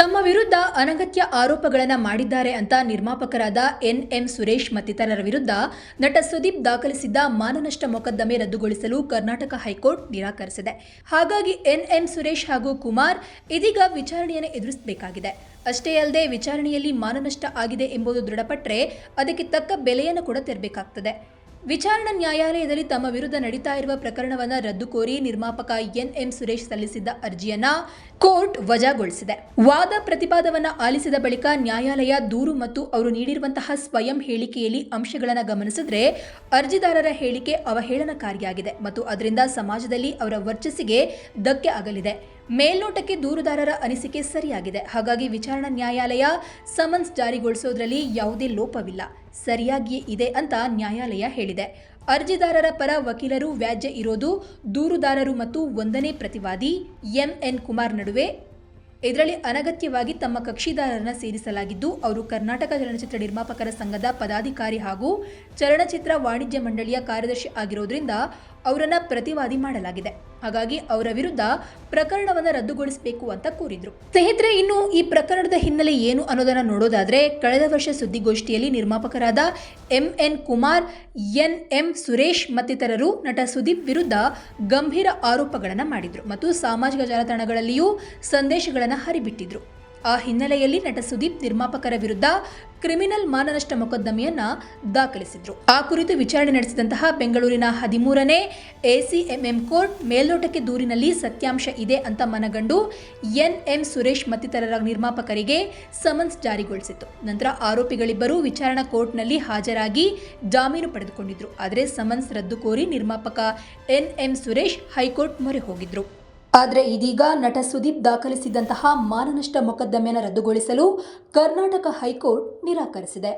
ತಮ್ಮ ವಿರುದ್ಧ ಅನಗತ್ಯ ಆರೋಪಗಳನ್ನು ಮಾಡಿದ್ದಾರೆ ಅಂತ ನಿರ್ಮಾಪಕರಾದ ಎನ್ ಎಂ ಸುರೇಶ್ ಮತ್ತಿತರರ ವಿರುದ್ಧ ನಟ ಸುದೀಪ್ ದಾಖಲಿಸಿದ್ದ ಮಾನನಷ್ಟ ಮೊಕದ್ದಮೆ ರದ್ದುಗೊಳಿಸಲು ಕರ್ನಾಟಕ ಹೈಕೋರ್ಟ್ ನಿರಾಕರಿಸಿದೆ. ಹಾಗಾಗಿ ಎನ್ ಎಂ ಸುರೇಶ್ ಹಾಗೂ ಕುಮಾರ್ ಇದೀಗ ವಿಚಾರಣೆಯನ್ನು ಎದುರಿಸಬೇಕಾಗಿದೆ. ಅಷ್ಟೇ ಅಲ್ಲದೆ ವಿಚಾರಣೆಯಲ್ಲಿ ಮಾನನಷ್ಟ ಆಗಿದೆ ಎಂಬುದು ದೃಢಪಟ್ಟರೆ ಅದಕ್ಕೆ ತಕ್ಕ ಬೆಲೆಯನ್ನು ಕೂಡ ತೆರಬೇಕಾಗ್ತದೆ. ವಿಚಾರಣಾ ನ್ಯಾಯಾಲಯದಲ್ಲಿ ತಮ್ಮ ವಿರುದ್ಧ ನಡೀತಾ ಇರುವ ಪ್ರಕರಣವನ್ನು ರದ್ದು ಕೋರಿ ನಿರ್ಮಾಪಕ ಎನ್ ಎಂ ಸುರೇಶ್ ಸಲ್ಲಿಸಿದ್ದ ಅರ್ಜಿಯನ್ನ ಕೋರ್ಟ್ ವಜಾಗೊಳಿಸಿದೆ. ವಾದ ಪ್ರತಿವಾದವನ್ನ ಆಲಿಸಿದ ಬಳಿಕ ನ್ಯಾಯಾಲಯ ದೂರು ಮತ್ತು ಅವರು ನೀಡಿರುವಂತಹ ಸ್ವಯಂ ಹೇಳಿಕೆಯಲ್ಲಿ ಅಂಶಗಳನ್ನು ಗಮನಿಸಿದ್ರೆ ಅರ್ಜಿದಾರರ ಹೇಳಿಕೆ ಅವಹೇಳನಕಾರಿಯಾಗಿದೆ ಮತ್ತು ಅದರಿಂದ ಸಮಾಜದಲ್ಲಿ ಅವರ ವರ್ಚಸ್ಸಿಗೆ ಧಕ್ಕೆ ಆಗಲಿದೆ ಮೇಲ್ನೋಟಕ್ಕೆ ದೂರುದಾರರ ಅನಿಸಿಕೆ ಸರಿಯಾಗಿದೆ. ಹಾಗಾಗಿ ವಿಚಾರಣಾ ನ್ಯಾಯಾಲಯ ಸಮನ್ಸ್ ಜಾರಿಗೊಳಿಸೋದ್ರಲ್ಲಿ ಯಾವುದೇ ಲೋಪವಿಲ್ಲ. ಸರಿಯಾಗಿಯೇ ಇದೆ ಅಂತ ನ್ಯಾಯಾಲಯ ಹೇಳಿದೆ. ಅರ್ಜಿದಾರರ ಪರ ವಕೀಲರು ವ್ಯಾಜ್ಯ ಇರೋದು ದೂರುದಾರರು ಮತ್ತು ಒಂದನೇ ಪ್ರತಿವಾದಿ ಎಂಎನ್ ಕುಮಾರ್ ನಡುವೆ. ಇದರಲ್ಲಿ ಅನಗತ್ಯವಾಗಿ ತಮ್ಮ ಕಕ್ಷಿದಾರರನ್ನು ಸೇರಿಸಲಾಗಿದ್ದು, ಅವರು ಕರ್ನಾಟಕ ಚಲನಚಿತ್ರ ನಿರ್ಮಾಪಕರ ಸಂಘದ ಪದಾಧಿಕಾರಿ ಹಾಗೂ ಚಲನಚಿತ್ರ ವಾಣಿಜ್ಯ ಮಂಡಳಿಯ ಕಾರ್ಯದರ್ಶಿ ಆಗಿರೋದ್ರಿಂದ ಅವರನ್ನ ಪ್ರತಿವಾದಿ ಮಾಡಲಾಗಿದೆ. ಹಾಗಾಗಿ ಅವರ ವಿರುದ್ಧ ಪ್ರಕರಣವನ್ನು ರದ್ದುಗೊಳಿಸಬೇಕು ಅಂತ ಕೋರಿದ್ರು. ಸ್ನೇಹಿತರೆ, ಇನ್ನು ಈ ಪ್ರಕರಣದ ಹಿನ್ನೆಲೆ ಏನು ಅನ್ನೋದನ್ನ ನೋಡೋದಾದ್ರೆ, ಕಳೆದ ವರ್ಷ ಸುದ್ದಿಗೋಷ್ಠಿಯಲ್ಲಿ ನಿರ್ಮಾಪಕರಾದ M N Kumar N M Suresh ಮತ್ತಿತರರು ನಟ ಸುದೀಪ್ ವಿರುದ್ಧ ಗಂಭೀರ ಆರೋಪಗಳನ್ನು ಮಾಡಿದ್ರು ಮತ್ತು ಸಾಮಾಜಿಕ ಜಾಲತಾಣಗಳಲ್ಲಿಯೂ ಸಂದೇಶಗಳನ್ನು ಹರಿಬಿಟ್ಟಿದ್ರು. ಆ ಹಿನ್ನೆಲೆಯಲ್ಲಿ ನಟ ಸುದೀಪ್ ನಿರ್ಮಾಪಕರ ವಿರುದ್ಧ ಕ್ರಿಮಿನಲ್ ಮಾನನಷ್ಟ ಮೊಕದ್ದಮೆಯನ್ನ ದಾಖಲಿಸಿದ್ರು. ಆ ಕುರಿತು ವಿಚಾರಣೆ ನಡೆಸಿದಂತಹ ಬೆಂಗಳೂರಿನ ಹದಿಮೂರನೇ ಎಸಿಎಂಎಂ ಕೋರ್ಟ್ ಮೇಲ್ನೋಟಕ್ಕೆ ದೂರಿನಲ್ಲಿ ಸತ್ಯಾಂಶ ಇದೆ ಅಂತ ಮನಗಂಡು ಎನ್ಎಂ ಸುರೇಶ್ ಮತ್ತಿತರರ ನಿರ್ಮಾಪಕರಿಗೆ ಸಮನ್ಸ್ ಜಾರಿಗೊಳಿಸಿತ್ತು. ನಂತರ ಆರೋಪಿಗಳಿಬ್ಬರು ವಿಚಾರಣಾ ಕೋರ್ಟ್ನಲ್ಲಿ ಹಾಜರಾಗಿ ಜಾಮೀನು ಪಡೆದುಕೊಂಡಿದ್ರು. ಆದರೆ ಸಮನ್ಸ್ ರದ್ದು ಕೋರಿ ನಿರ್ಮಾಪಕ ಎನ್ಎಂ ಸುರೇಶ್ ಹೈಕೋರ್ಟ್ ಮೊರೆ ಹೋಗಿದ್ರು. ಆದರೆ ಇದೀಗ ನಟ ಸುದೀಪ್ ದಾಖಲಿಸಿದಂತಹ ಮಾನನಷ್ಟ ಮೊಕದ್ದಮೆಯನ್ನು ರದ್ದುಗೊಳಿಸಲು ಕರ್ನಾಟಕ ಹೈಕೋರ್ಟ್ ನಿರಾಕರಿಸಿದೆ.